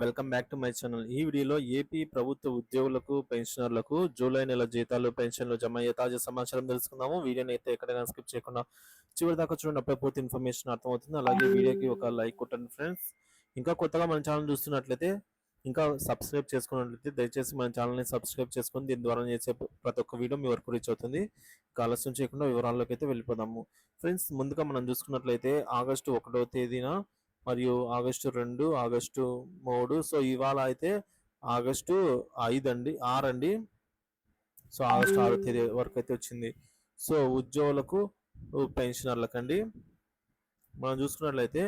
Welcome back to my channel. ఈ వీడియోలో AP ప్రభుత్వ ఉద్యోగులకు పెన్షనర్లకు జూలై నెల జీతాలు పెన్షన్లు జమ అయ్యే తాజా సమాచారం తెలుసుకుందాము. వీడియోని అయితే ఎక్కడైనా స్కిప్ చేయకుండా చివరి దాకా చూడండి. అప్పుడే పూర్తి ఇన్ఫర్మేషన్ అర్థమవుతుంది. అలాగే వీడియోకి ఒక లైక్ కొట్టండి ఫ్రెండ్స్ ఇంకా కొత్తగా మన ఛానల్ చూస్తున్నట్లయితే ఇంకా సబ్స్క్రైబ్ చేసుకున్నట్లయితే దయచేసి మన ఛానల్ని సబ్స్క్రైబ్ చేసుకుని దీని ద్వారా చేసే ప్రతి ఒక్క వీడియో మీ వరకు రీచ్ అవుతుంది. ఇంకా ఆలస్యం చేయకుండా వివరాల్లోకి అయితే వెళ్ళిపోదాము. ఫ్రెండ్స్ ముందుగా మనం చూసుకున్నట్లయితే ఆగస్టు ఒకటో తేదీన మరియు ఆగస్టు రెండు ఆగస్టు మూడు. సో ఇవాళ అయితే ఆగస్టు ఐదు అండి ఆరు అండి. సో ఆగస్టు ఆరో తేదీ వరకు అయితే వచ్చింది. సో ఉద్యోగులకు పెన్షనర్లకండి. మనం చూసుకున్నట్లయితే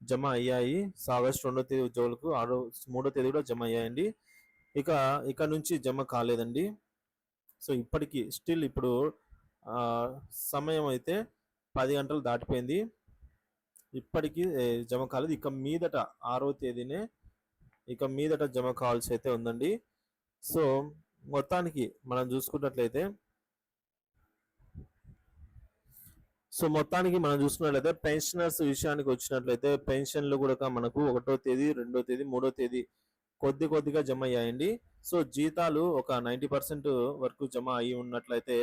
జమ అయ్యాయి. సో ఆగస్టు రెండో తేదీ ఉద్యోగులకు ఆరో మూడో తేదీ కూడా జమ అయ్యాయండి. ఇక ఇక నుంచి జమ కాలేదండి. సో ఇప్పటికీ స్టిల్ ఇప్పుడు సమయం అయితే పది గంటలు దాటిపోయింది. ఇప్పటికీ జమ కాలేదు. ఇక మీదట ఆరో తేదీనే ఇక మీదట జమ కావాల్సి అయితే ఉందండి. సో మొత్తానికి మనం చూసుకున్నట్లయితే సో మొత్తానికి మనం చూసుకున్నట్లయితే పెన్షనర్స్ విషయానికి వచ్చినట్లయితే పెన్షన్లు కూడా మనకు ఒకటో తేదీ రెండో తేదీ మూడో తేదీ కొద్ది కొద్దిగా జమ అయ్యాయండి. సో జీతాలు ఒక నైంటీ పర్సెంట్ వరకు జమ అయి ఉన్నట్లయితే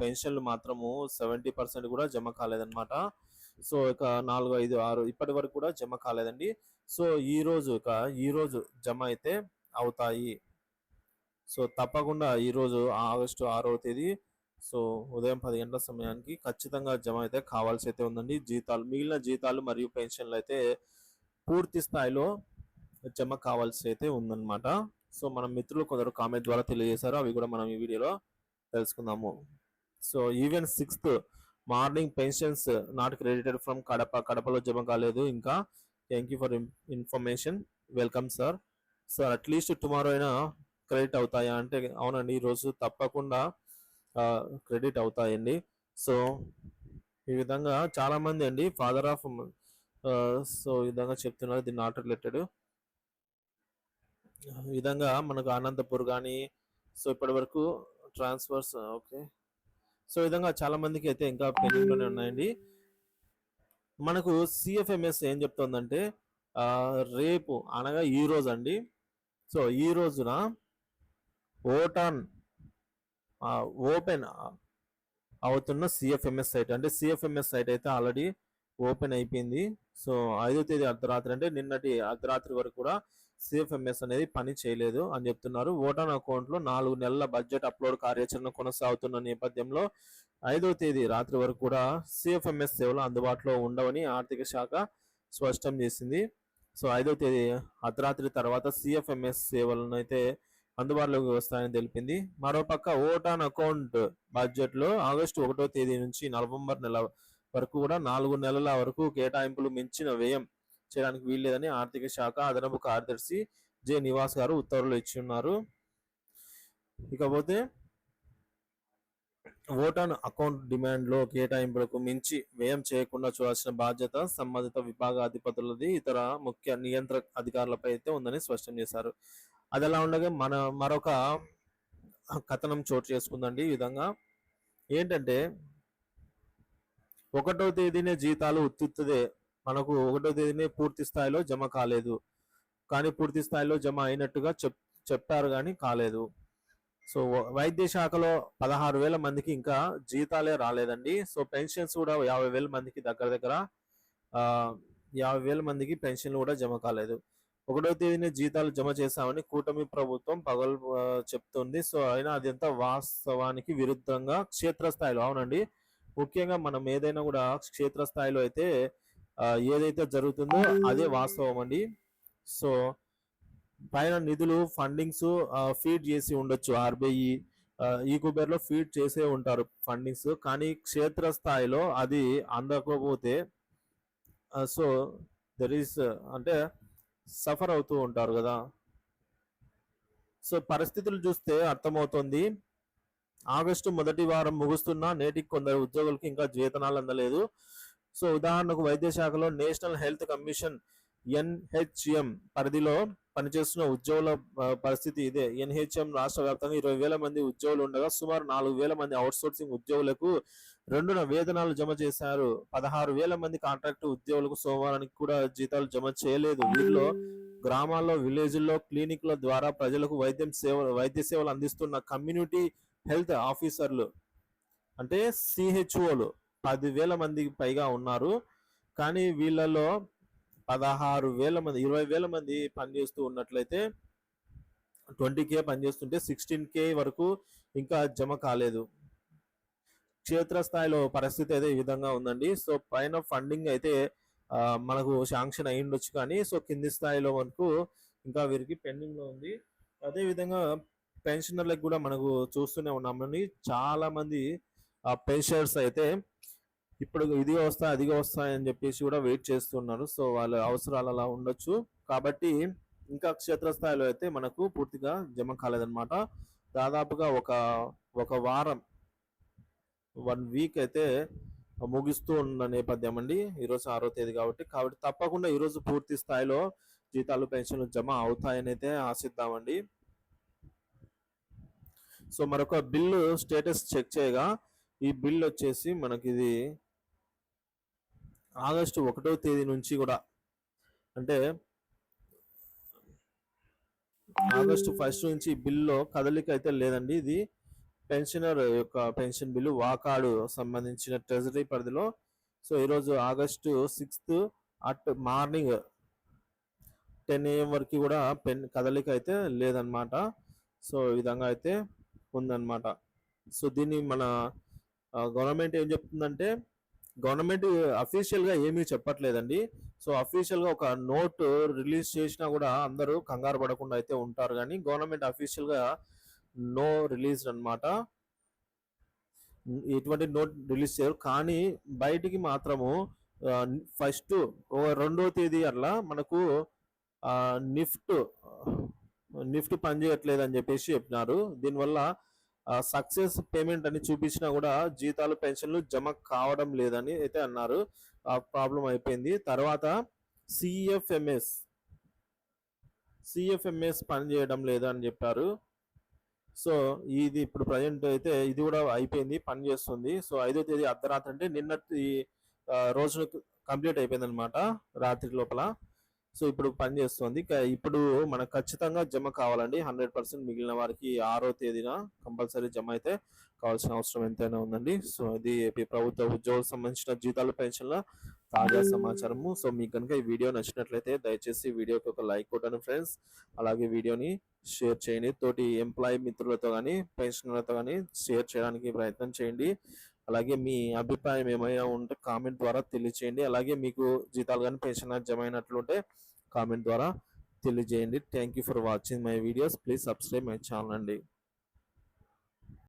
పెన్షన్లు మాత్రము సెవెంటీ పర్సెంట్ కూడా జమ కాలేదన్నమాట. సో ఇక నాలుగు ఐదు ఆరు ఇప్పటి వరకు కూడా జమ కాలేదండి. సో ఈ రోజు ఇక ఈ రోజు జమ అయితే అవుతాయి. సో తప్పకుండా ఈరోజు ఆగస్టు ఆరవ తేదీ సో ఉదయం పది గంటల సమయానికి ఖచ్చితంగా జమ అయితే కావాల్సి అయితే ఉందండి. జీతాలు మిగిలిన జీతాలు మరియు పెన్షన్లు అయితే పూర్తి స్థాయిలో జమ కావాల్సి అయితే ఉందన్నమాట. సో మన మిత్రులు కొందరు కామెంట్ ద్వారా తెలియజేశారు. అవి కూడా మనం ఈ వీడియోలో తెలుసుకుందాము. So even sixth morning pensions not credited from Kadapa కడపలో జమ కాలేదు. ఇంకా thank you for information welcome sir sir at least tomorrow అయినా క్రెడిట్ అవుతాయా? అంటే అవునండి ఈరోజు తప్పకుండా క్రెడిట్ అవుతాయండి. సో ఈ విధంగా చాలామంది అండి ఫాదర్ ఆఫ్ సో ఈ విధంగా చెప్తున్నారు దీన్ని నాట్ రిలేటెడ్ ఈ విధంగా మనకు అనంతపూర్ కానీ సో ఇప్పటి వరకు ట్రాన్స్ఫర్స్ ఓకే సో ఈ విధంగా చాలా మందికి అయితే ఇంకా పెండింగ్ ఉన్నాయండి. మనకు సిఎఫ్ఎంఎస్ ఏం చెప్తోందంటే రేపు అనగా ఈ రోజు అండి సో ఈ రోజున ఓటాన్ ఓపెన్ అవుతున్న సిఎఫ్ఎంఎస్ సైట్. అంటే సిఎఫ్ఎంఎస్ సైట్ అయితే ఆల్రెడీ ఓపెన్ అయిపోయింది. సో ఐదో తేదీ అర్ధరాత్రి అంటే నిన్నటి అర్ధరాత్రి వరకు కూడా సిఎఫ్ఎంఎస్ అనేది పని చేయలేదు అని చెప్తున్నారు. ఓటాన్ అకౌంట్లో నాలుగు నెలల బడ్జెట్ అప్లోడ్ కార్యాచరణ కొనసాగుతున్న నేపథ్యంలో ఐదో తేదీ రాత్రి వరకు కూడా సిఎఫ్ఎంఎస్ సేవలు అందుబాటులో ఉండవని ఆర్థిక శాఖ స్పష్టం చేసింది. సో ఐదో తేదీ అర్ధరాత్రి తర్వాత సిఎఫ్ఎంఎస్ సేవలను అయితే అందుబాటులోకి వస్తాయని తెలిపింది. మరోపక్క ఓటాన్ అకౌంట్ బడ్జెట్లో ఆగస్టు ఒకటో తేదీ నుంచి నవంబర్ నెల వరకు కూడా నాలుగు నెలల వరకు కేటాయింపులు మించిన వ్యయం చేయడానికి వీల్లేదని ఆర్థిక శాఖ అదనపు కార్యదర్శి జె నివాస్ గారు ఉత్తర్వులు ఇచ్చి ఉన్నారు. ఇకపోతే ఓటాన్ అకౌంట్ డిమాండ్లో కేటాయింపులకు మించి వ్యయం చేయకుండా చూడాల్సిన బాధ్యత సంబంధిత విభాగ అధిపతులది ఇతర ముఖ్య నియంత్రక అధికారులపై అయితే ఉందని స్పష్టం చేశారు. అది ఎలా ఉండగా మన మరొక కథనం చోటు చేసుకుందండి ఈ విధంగా. ఏంటంటే ఒకటో తేదీనే జీతాలు ఉత్తుత్తుదే మనకు ఒకటో తేదీనే పూర్తి స్థాయిలో జమ కాలేదు. కానీ పూర్తి స్థాయిలో జమ అయినట్టుగా చెప్ చెప్పారు కానీ కాలేదు. సో వైద్య శాఖలో పదహారు వేల మందికి ఇంకా జీతాలే రాలేదండి. సో పెన్షన్స్ కూడా యాభై వేల మందికి దగ్గర దగ్గర యాభై వేల మందికి పెన్షన్లు కూడా జమ కాలేదు. ఒకటో తేదీన జీతాలు జమ చేశామని కూటమి ప్రభుత్వం పగలు చెప్తుంది. సో అయినా అదంతా వాస్తవానికి విరుద్ధంగా క్షేత్రస్థాయిలో. అవునండి. ముఖ్యంగా మనం ఏదైనా కూడా క్షేత్రస్థాయిలో అయితే ఏదైతే జరుగుతుందో అదే వాస్తవం అండి. సో పైన నిధులు ఫండింగ్స్ ఫీడ్ చేసి ఉండొచ్చు. ఆర్బీఐ ఈ లో ఫీడ్ చేసే ఉంటారు ఫండింగ్స్. కానీ క్షేత్ర స్థాయిలో అది అందకపోతే సో దర్ ఈస్ అంటే సఫర్ అవుతూ ఉంటారు కదా. సో పరిస్థితులు చూస్తే అర్థమవుతుంది. ఆగస్టు మొదటి వారం ముగుస్తున్నా నేటికి కొందరు ఉద్యోగులకు ఇంకా జీతనాలు అందలేదు. సో ఉదాహరణకు వైద్య శాఖలో నేషనల్ హెల్త్ కమిషన్ ఎన్హెచ్ఎం పరిధిలో పనిచేస్తున్న ఉద్యోగుల పరిస్థితి ఇదే. ఎన్హెచ్ఎం రాష్ట్ర వ్యాప్తంగా ఇరవై వేల మంది ఉద్యోగులు ఉండగా సుమారు నాలుగు వేల మంది అవుట్సోర్సింగ్ ఉద్యోగులకు రెండున వేతనాలు జమ చేశారు. పదహారు వేల మంది కాంట్రాక్ట్ ఉద్యోగులకు సోమవారానికి కూడా జీతాలు జమ చేయలేదు. వీరిలో గ్రామాల్లో విలేజ్ల్లో క్లినిక్ల ద్వారా ప్రజలకు వైద్యం సేవ వైద్య సేవలు అందిస్తున్న కమ్యూనిటీ హెల్త్ ఆఫీసర్లు అంటే సిహెచ్ఓలు పదివేల మందికి పైగా ఉన్నారు. కానీ వీళ్ళలో పదహారు వేల మంది ఇరవై వేల మంది పనిచేస్తూ ఉన్నట్లయితే ట్వంటీ కే పనిచేస్తుంటే సిక్స్టీన్ కే వరకు ఇంకా జమ కాలేదు. క్షేత్రస్థాయిలో పరిస్థితి అయితే ఈ విధంగా ఉందండి. సో పైన ఫండింగ్ అయితే మనకు శాంక్షన్ అయి ఉండొచ్చు కానీ సో కింది స్థాయిలో వరకు ఇంకా వీరికి పెండింగ్లో ఉంది. అదే విధంగా పెన్షనర్లకు కూడా మనకు చూస్తూనే ఉన్నామని చాలామంది పెన్షనర్స్ అయితే ఇప్పుడు ఇది వస్తా అదిగా వస్తాయి అని చెప్పేసి కూడా వెయిట్ చేస్తున్నారు. సో వాళ్ళ అవసరాలు అలా ఉండొచ్చు. కాబట్టి ఇంకా క్షేత్రస్థాయిలో అయితే మనకు పూర్తిగా జమ కాలేదన్నమాట. దాదాపుగా ఒక ఒక వారం వన్ వీక్ అయితే ముగిస్తూ ఉన్న నేపథ్యం అండి. ఈరోజు ఆరో తేదీ కాబట్టి. కాబట్టి తప్పకుండా ఈరోజు పూర్తి స్థాయిలో జీతాలు పెన్షన్లు జమ అవుతాయని అయితే ఆశిద్దామండి. సో మరొక బిల్లు స్టేటస్ చెక్ చేయగా ఈ బిల్ వచ్చేసి మనకి ఇది ఆగస్టు ఒకటో తేదీ నుంచి కూడా అంటే ఆగస్టు ఫస్ట్ నుంచి బిల్లులో బిల్లో కదలిక అయితే లేదండి. ఇది పెన్షనర్ యొక్క పెన్షన్ బిల్లు వాకాడు సంబంధించిన ట్రెజరీ పరిధిలో. సో ఈరోజు August sixth at morning ten AM వరకు కూడా పెన్ కదలిక అయితే లేదనమాట సో ఈ విధంగా అయితే ఉందన్నమాట. సో దీన్ని మన గవర్నమెంట్ ఏం చెప్తుందంటే గవర్నమెంట్ అఫీషియల్గా ఏమీ చెప్పట్లేదండి. సో అఫీషియల్గా ఒక నోట్ రిలీజ్ చేసినా కూడా అందరూ కంగారు పడకుండా అయితే ఉంటారు. కానీ గవర్నమెంట్ అఫీషియల్గా నో రిలీజ్ అన్నమాట. ఎటువంటి నోట్ రిలీజ్ చేయరు. కానీ బయటికి మాత్రము ఫస్ట్ రెండో తేదీ అట్లా మనకు నిఫ్ట్ నిఫ్ట్ పనిచేయట్లేదు అని చెప్పేసి చెప్పినారు. దీనివల్ల సక్సెస్ పేమెంట్ అని చూపించినా కూడా జీతాలు పెన్షన్లు జమ కావడం లేదని అయితే అన్నారు. ఆ ప్రాబ్లం అయిపోయింది. తర్వాత సిఎఫ్ఎంఎస్ సిఎఫ్ఎంఎస్ పని చేయడం చెప్పారు. సో ఇది ఇప్పుడు ప్రజెంట్ అయితే ఇది కూడా అయిపోయింది పని చేస్తుంది. సో ఐదో తేదీ అర్ధరాత్రి అంటే నిన్నటి రోజు కంప్లీట్ అయిపోయింది అనమాట రాత్రి లోపల. సో ఇప్పుడు పని చేస్తుంది. ఇప్పుడు మనకు ఖచ్చితంగా జమ కావాలండి. హండ్రెడ్ పర్సెంట్ మిగిలిన వారికి ఆరో తేదీన కంపల్సరీ జమ అయితే కావాల్సిన అవసరం ఎంతైనా ఉందండి. సో ఇది ఏపీ ప్రభుత్వ ఉద్యోగులకు సంబంధించిన జీతాలు పెన్షన్ల తాజా సమాచారము. సో మీకు కనుక ఈ వీడియో నచ్చినట్లయితే దయచేసి వీడియోకి ఒక లైక్ కొట్టండి ఫ్రెండ్స్. అలాగే వీడియోని షేర్ చేయండి. తోటి ఎంప్లాయీ మిత్రులతో కానీ పెన్షనర్లతో కానీ షేర్ చేయడానికి ప్రయత్నం చేయండి. అలాగే మీ అభిప్రాయం ఏమైనా ఉంటే కామెంట్ ద్వారా తెలియచేయండి. అలాగే మీకు జీతాలు కానీ పెన్షన్ జమ అయినట్లుంటే కామెంట్ ద్వారా తెలియజేయండి. Thank you for watching my videos please subscribe my channel అండి.